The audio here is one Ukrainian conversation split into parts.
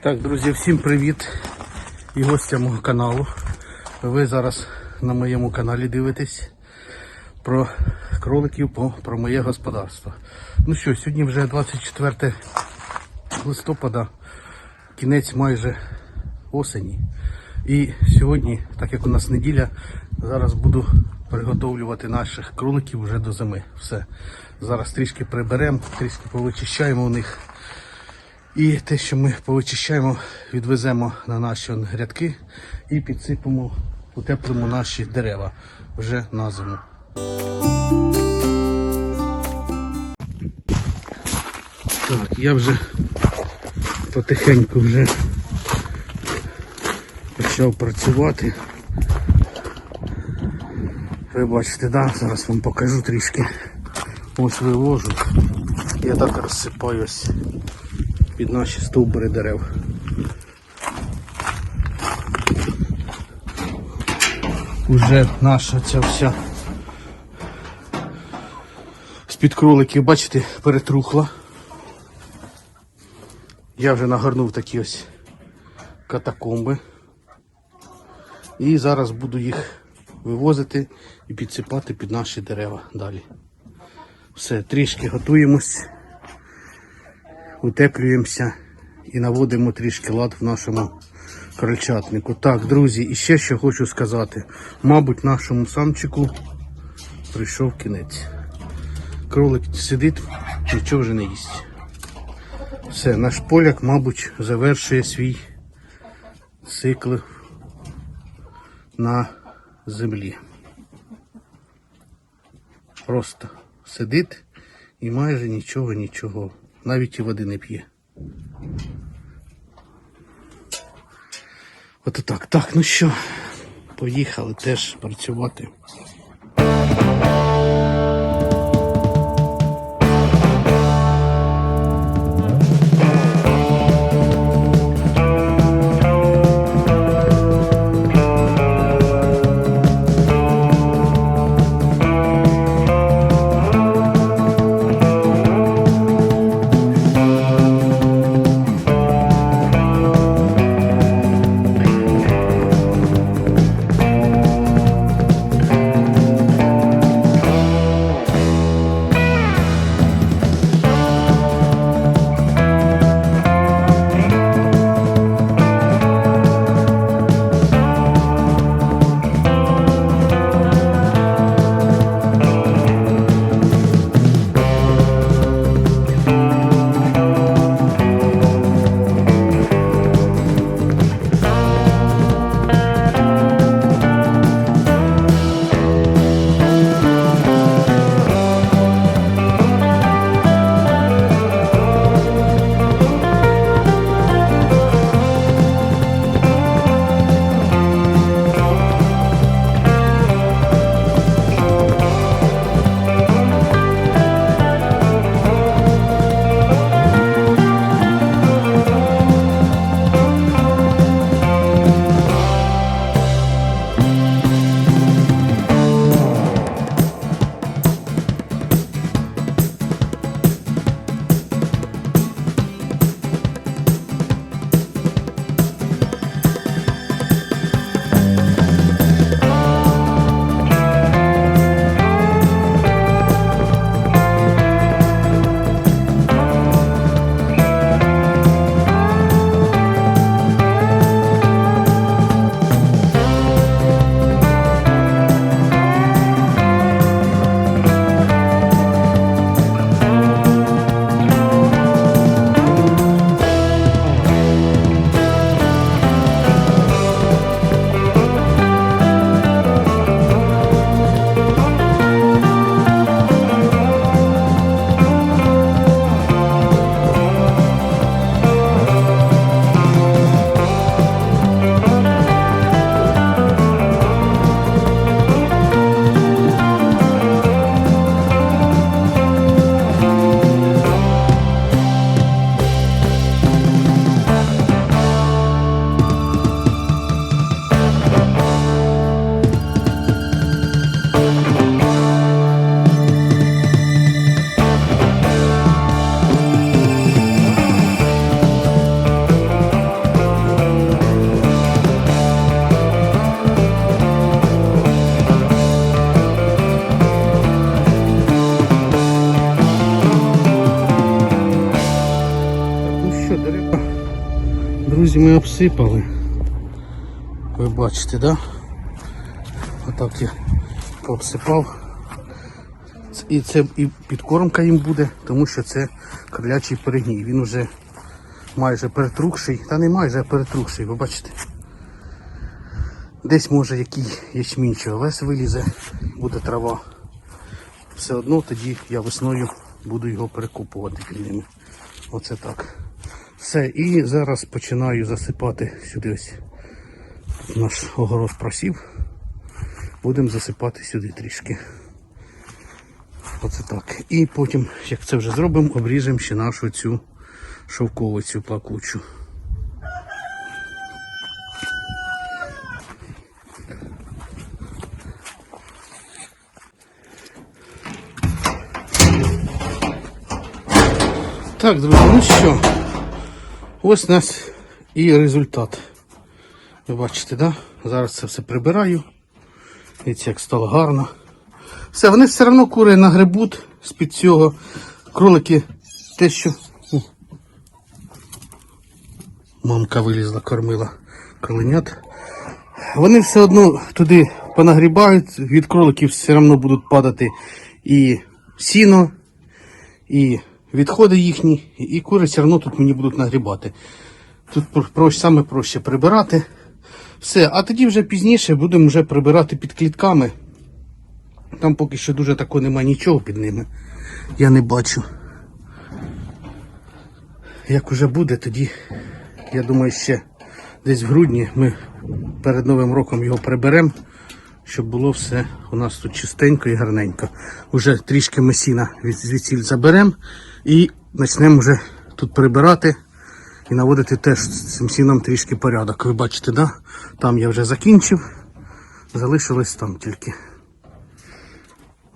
Так, друзі, всім привіт і гостям мого каналу. Ви зараз на моєму каналі дивитесь про кроликів, про моє господарство. Ну що, сьогодні вже 24 листопада, кінець майже осені. І сьогодні, так як у нас неділя, зараз буду приготовлювати наших кроликів вже до зими. Все. Зараз трішки приберемо, трішки повичищаємо у них. І те, що ми повичищаємо, відвеземо на наші грядки і підсипемо, утеплимо наші дерева вже на зиму. Так, я вже потихеньку вже почав працювати. Ви бачите, да? зараз вам покажу трішки. Ось вивожу. Я так розсипаюсь під наші стовбури дерев. Уже наша ця вся з-під кроликів, бачите, перетрухла. Я вже нагорнув такі ось катакомби. І зараз буду їх вивозити і підсипати під наші дерева далі. Все, трішки готуємось утеплюємося і наводимо трішки лад в нашому крольчатнику. Так, друзі, і ще що хочу сказати. Мабуть, нашому самчику прийшов кінець. Кролик сидить, нічого вже не їсть. Все, наш поляк, мабуть, завершує свій цикл на землі. Просто сидить і майже нічого, нічого. Навіть і води не п'є. От так. Так, ну що, поїхали теж працювати. Друзі, ми обсипали. Ви бачите, да? Отак я обсипав. І це і підкормка їм буде, тому що це кролячий перегній. Він уже майже перетрухший, та не майже, а перетрухший, ви бачите. Десь може який ячмінь чи овес вилізе, буде трава. Все одно тоді я весною буду його перекупувати під ними. Оце так. Все, і зараз починаю засипати сюди ось. Наш огород просів. Будемо засипати сюди трішки. Оце так. І потім, як це вже зробимо, обріжемо ще нашу цю шовковицю плакучу. Так, друзі, ну що, ось у нас і результат. Ви бачите, да? Зараз це все прибираю. Дивіться, як стало гарно. Все, вони все одно кури нагребуть з-під цього. Кролики те, що. О. Мамка вилізла, кормила кроленят. Вони все одно туди понагрібають, від кроликів все одно будуть падати і сіно, і відходи їхні, і кури все одно тут мені будуть нагрібати. Тут проще, саме проще прибирати. Все, а тоді вже пізніше будемо вже прибирати під клітками. Там поки що дуже такого немає нічого під ними. Я не бачу. Як уже буде, тоді, я думаю, ще десь в грудні ми перед Новим роком його приберемо, щоб було все у нас тут чистенько і гарненько. Уже трішки ми сіна звідсіль заберемо і почнемо вже тут прибирати і наводити теж цим сіном трішки порядок. Ви бачите, да? там я вже закінчив, залишилось там тільки.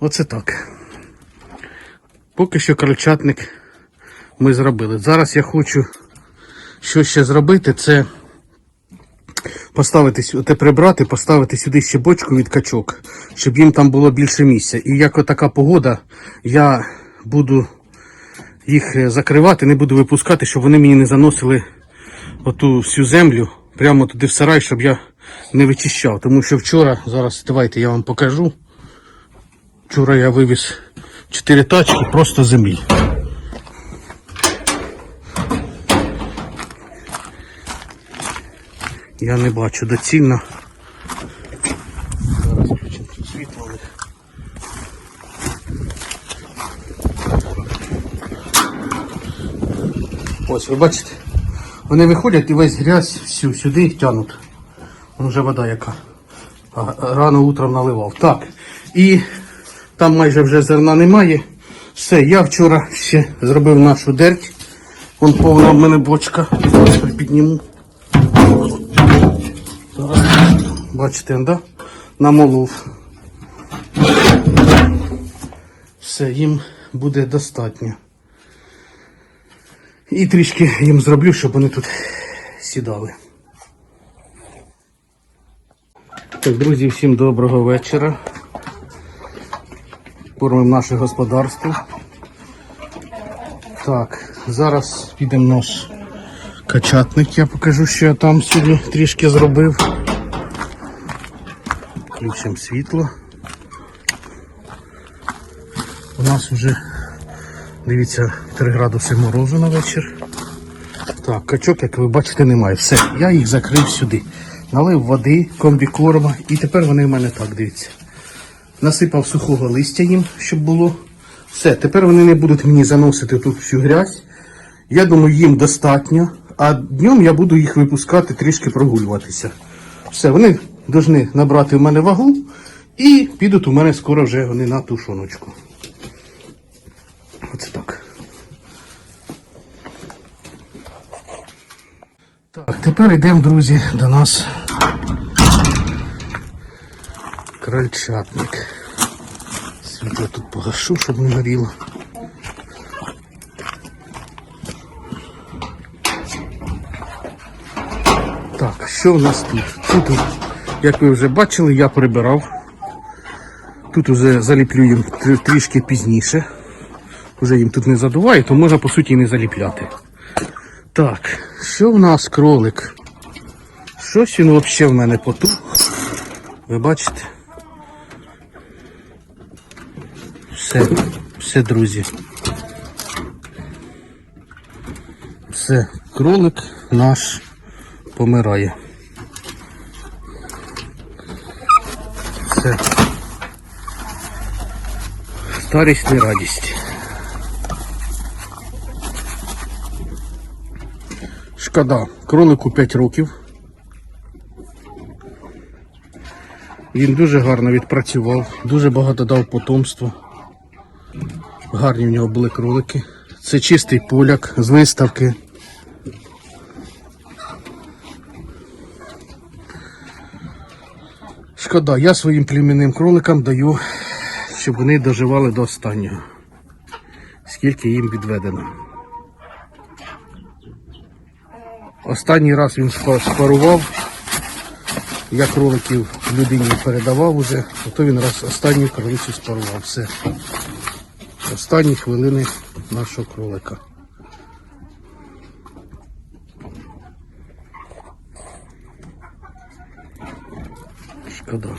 Оце так. Поки що крольчатник ми зробили. Зараз я хочу що ще зробити, це поставити те прибрати, поставити сюди ще бочку від качок, щоб їм там було більше місця. І як отака погода, я буду їх е, закривати, не буду випускати, щоб вони мені не заносили оту всю землю прямо туди в сарай, щоб я не вичищав. Тому що вчора, зараз давайте я вам покажу. Вчора я вивіз 4 тачки просто землі. Я не бачу доцільно. Зараз включимо тут світло. у них. Ось ви бачите, вони виходять і весь грязь всю сюди тянуть. Вон вже вода яка. Рано утром наливав. Так. І там майже вже зерна немає. Все, я вчора ще зробив нашу дерть. Вон повна в мене бочка. Припідніму. Бачите, да? намолов. Все, їм буде достатньо. І трішки їм зроблю, щоб вони тут сідали. Так, друзі, всім доброго вечора. Кормимо наше господарство. Так, зараз підемо наш качатник. Я покажу, що я там сьогодні трішки зробив. Включимо світло. У нас вже, дивіться, 3 градуси морозу на вечір. Так, качок, як ви бачите, немає. Все, я їх закрив сюди. Налив води, комбікорма, і тепер вони в мене так дивіться. Насипав сухого листя їм, щоб було. Все, тепер вони не будуть мені заносити тут всю грязь. Я думаю, їм достатньо. А днем я буду їх випускати, трішки прогулюватися. Все, вони повинні набрати в мене вагу і підуть у мене скоро вже вони на тушоночку. Оце так. Так, тепер йдемо, друзі, до нас крольчатник. Світло тут погашу, щоб не горіло. Так, що в нас тут? Тут, як ви вже бачили, я прибирав. Тут уже заліплю їм трішки пізніше. Уже їм тут не задуває, то можна по суті і не заліпляти. Так, що в нас кролик? Щось він взагалі в мене потух. Ви бачите? Все, все, друзі. Все, кролик наш помирає. Все. Старість не радість. Шкода, кролику 5 років. Він дуже гарно відпрацював, дуже багато дав потомства. Гарні в нього були кролики. Це чистий поляк з виставки. Шкода, я своїм племінним кроликам даю, щоб вони доживали до останнього. Скільки їм відведено. Останній раз він спарував. Я кроликів людині передавав уже, а то він раз останню кролицю спарував. Все. Останні хвилини нашого кролика. Шкода.